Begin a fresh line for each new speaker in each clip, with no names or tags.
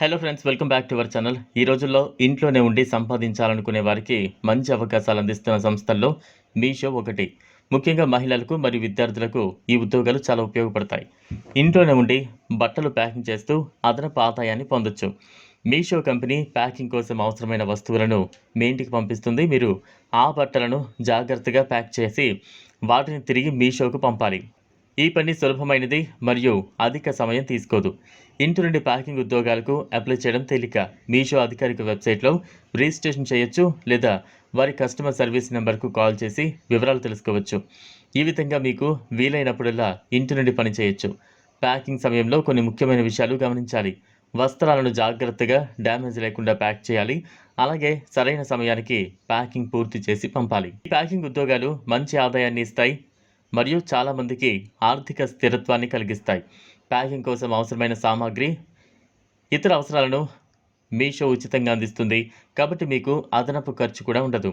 Hello friends welcome back to our channel ఈ రోజుల్లో ఇంట్లోనే ఉండి సంపాదించాలనుకునే వారికి మంచి అవకాశాలు అందిస్తున్న సంస్థల్లో మీషో ఒకటి. ముఖ్యంగా మహిళలకు మరియు విద్యార్థులకు ఈ ఉద్యోగాలు చాలా ఉపయోగపడతాయి. ఇంట్లోనే ఉండి బట్టలు ప్యాకింగ్ చేస్తూ అదనపు ఆదాయాన్ని పొందొచ్చు. మీషో కంపెనీ ప్యాకింగ్ కోసం అవసరమైన వస్తువులను మీ ఇంటికి పంపిస్తుంది. మీరు ఆ బట్టలను జాగ్రత్తగా ప్యాక్ చేసి వాటిని తిరిగి మీషోకు పంపాలి. ఈ పని సులభమైనది మరియు అధిక సమయం తీసుకోదు. ఇంటి నుండి ప్యాకింగ్ ఉద్యోగాలకు అప్లై చేయడం తేలిక. మీషో అధికారిక వెబ్సైట్లో రిజిస్ట్రేషన్ చేయొచ్చు లేదా వారి కస్టమర్ సర్వీస్ నెంబర్కు కాల్ చేసి వివరాలు తెలుసుకోవచ్చు. ఈ విధంగా మీకు వీలైనప్పుడల్లా ఇంటి నుండి పని చేయొచ్చు. ప్యాకింగ్ సమయంలో కొన్ని ముఖ్యమైన విషయాలు గమనించాలి. వస్త్రాలను జాగ్రత్తగా డ్యామేజ్ లేకుండా ప్యాక్ చేయాలి. అలాగే సరైన సమయానికి ప్యాకింగ్ పూర్తి చేసి పంపాలి. ఈ ప్యాకింగ్ ఉద్యోగాలు మంచి ఆదాయాన్ని ఇస్తాయి. మరియు చాలామందికి ఆర్థిక స్థిరత్వాన్ని కలిగిస్తాయి. ప్యాకింగ్ కోసం అవసరమైన సామాగ్రి ఇతర అవసరాలను మీషో ఉచితంగా అందిస్తుంది. కాబట్టి మీకు అదనపు ఖర్చు కూడా ఉండదు.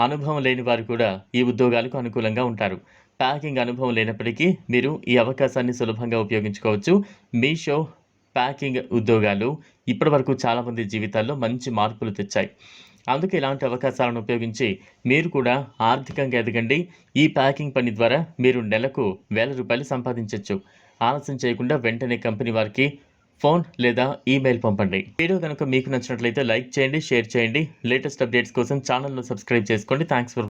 అనుభవం లేని వారు కూడా ఈ ఉద్యోగాలకు అనుకూలంగా ఉంటారు. ప్యాకింగ్ అనుభవం లేనప్పటికీ మీరు ఈ అవకాశాన్ని సులభంగా ఉపయోగించుకోవచ్చు. మీషో ప్యాకింగ్ ఉద్యోగాలు ఇప్పటివరకు చాలామంది జీవితాల్లో మంచి మార్పులు తెచ్చాయి. అందుకే ఇలాంటి అవకాశాలను ఉపయోగించి మీరు కూడా ఆర్థికంగా ఎదగండి. ఈ ప్యాకింగ్ పని ద్వారా మీరు నెలకు వేల రూపాయలు సంపాదించవచ్చు ఆలస్యం చేయకుండా వెంటనే కంపెనీ వారికి ఫోన్ లేదా ఈమెయిల్ పంపండి. వీడియో కనుక మీకు నచ్చినట్లయితే లైక్ చేయండి షేర్ చేయండి. లేటెస్ట్ అప్డేట్స్ కోసం ఛానల్ను సబ్స్క్రైబ్ చేసుకోండి. Thanks for